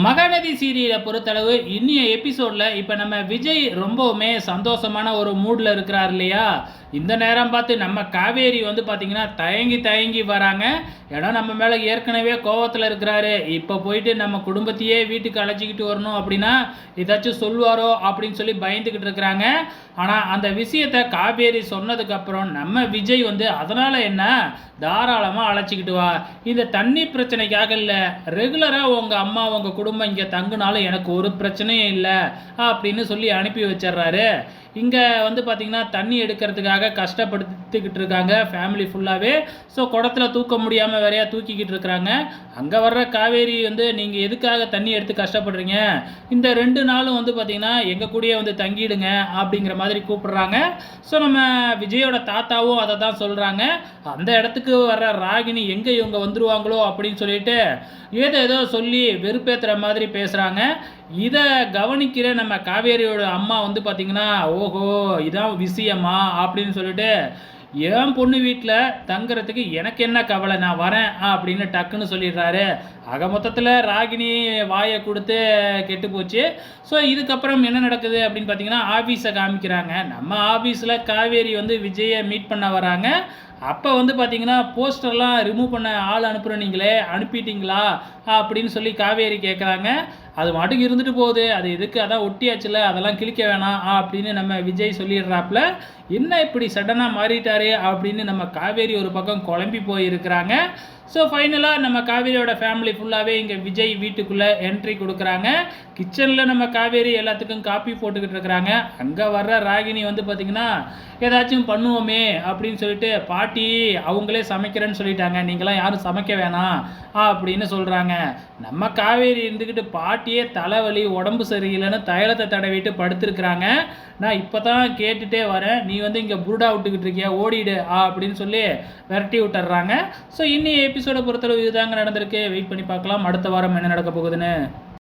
மகாநதி சீரியலை பொறுத்தளவு இன்னிய எபிசோடில் இப்போ நம்ம விஜய் ரொம்பவுமே சந்தோஷமான ஒரு மூடில் இருக்கிறார் இல்லையா? இந்த நேரம் பார்த்து நம்ம காவேரி வந்து பார்த்திங்கன்னா தயங்கி தயங்கி வராங்க. ஏன்னா நம்ம மேலே ஏற்கனவே கோவத்தில் இருக்கிறாரு. இப்போ போயிட்டு நம்ம குடும்பத்தையே வீட்டுக்கு அழைச்சிக்கிட்டு வரணும் அப்படின்னா ஏதாச்சும் சொல்லுவாரோ அப்படின்னு சொல்லி பயந்துக்கிட்டு இருக்கிறாங்க. ஆனால் அந்த விஷயத்தை காவேரி சொன்னதுக்கப்புறம் நம்ம விஜய் வந்து அதனால் என்ன? தாராளமாக அழைச்சிக்கிட்டு வா. இந்த தண்ணி பிரச்சனைக்காக இல்லை ரெகுலராக உங்கள் அம்மா உங்கள் குடும்பம் இங்கே தங்குனாலும் எனக்கு ஒரு பிரச்சனையும் இல்லை அப்படின்னு சொல்லி அனுப்பி வச்சிடுறாரு. இங்கே வந்து பார்த்திங்கன்னா தண்ணி எடுக்கிறதுக்காக கஷ்டப்படுத்திக்கிட்டு இருக்காங்க ஃபேமிலி ஃபுல்லாகவே ஸோ குடத்துல தூக்க முடியாமல் வேறையாக தூக்கிக்கிட்டு இருக்கிறாங்க. அங்கே வர்ற காவேரி வந்து நீங்கள் எதுக்காக தண்ணி எடுத்து கஷ்டப்படுறீங்க? இந்த ரெண்டு நாளும் வந்து பார்த்திங்கன்னா எங்கள் கூடயே வந்து தங்கிடுங்க அப்படிங்கிற மாதிரி கூப்பிடுறாங்க. ஸோ நம்ம விஜயோட தாத்தாவும் அதை தான் சொல்கிறாங்க அந்த இடத்துக்கு வர்ற ராகினி எங்கே இவங்க வந்துருவாங்களோ அப்படின்னு சொல்லிட்டு ஏதோ ஏதோ சொல்லி வெறுப்பேற்றுற மாதிரி பேசுகிறாங்க இதை கவனிக்கிற நம்ம காவேரியோட அம்மா வந்து பார்த்திங்கன்னா ஓஹோ இதான் விஷயமா அப்படின்னு சொல்லிட்டு என் பொண்ணு வீட்டில் தங்குறதுக்கு எனக்கு என்ன கவலை? நான் வரேன் அப்படின்னு டக்குன்னு சொல்லிடுறாரு. ஆக மொத்தத்தில் ராகினி வாயை கொடுத்து கெட்டு போச்சு. ஸோ இதுக்கப்புறம் என்ன நடக்குது அப்படின்னு பார்த்தீங்கன்னா ஆஃபீஸை காமிக்கிறாங்க. நம்ம ஆஃபீஸில் காவேரி வந்து விஜயை மீட் பண்ண வராங்க. அப்போ வந்து பார்த்தீங்கன்னா போஸ்டர்லாம் ரிமூவ் பண்ண ஆள் அனுப்புகிற நீங்களே அனுப்பிட்டீங்களா? அப்படின்னு சொல்லி காவேரி கேட்குறாங்க அது மாட்டுக்கு இருந்துட்டு போகுது. அது எதுக்கு? அதான் ஒட்டியாச்சுல. அதெல்லாம் கிழிக்க வேணாம். அப்படின்னு நம்ம விஜய் சொல்லிடுறாப்புல. என்ன இப்படி சடனாக மாறிட்டாரு? அப்படின்னு நம்ம காவேரி ஒரு பக்கம் குழம்பி போயிருக்கிறாங்க. ஸோ ஃபைனலாக நம்ம காவேரியோட ஃபேமிலி ஃபுல்லாகவே இங்கே விஜய் வீட்டுக்குள்ளே என்ட்ரி கொடுக்குறாங்க. கிச்சனில் நம்ம காவேரி எல்லாத்துக்கும் காப்பி போட்டுக்கிட்டு இருக்கிறாங்க. அங்கே வர்ற ராகினி வந்து பார்த்திங்கன்னா ஏதாச்சும் பண்ணுவோமே அப்படின்னு சொல்லிட்டு பாட்டி பாட்டி அவங்களே சமைக்கிறேன்னு சொல்லிட்டாங்க. நீங்களாம் யாரும் சமைக்க வேணாம் அப்படின்னு சொல்கிறாங்க நம்ம காவேரி இருந்துக்கிட்டு பாட்டியே தலைவலி உடம்பு சரியில்லைன்னு தைலத்தை தடவிட்டு படுத்துருக்குறாங்க. நான் இப்போ தான் கேட்டுகிட்டே வரேன். நீ வந்து இங்கே புருடா விட்டுக்கிட்டு இருக்கியா? ஓடிடு ஆ அப்படின்னு சொல்லி விரட்டி விட்டுறாங்க. ஸோ இன்னி எபிசோடை பொறுத்தளவு இதுதாங்க நடந்திருக்கு. வெயிட் பண்ணி பார்க்கலாம். அடுத்த வாரம் என்ன நடக்க போகுதுன்னு.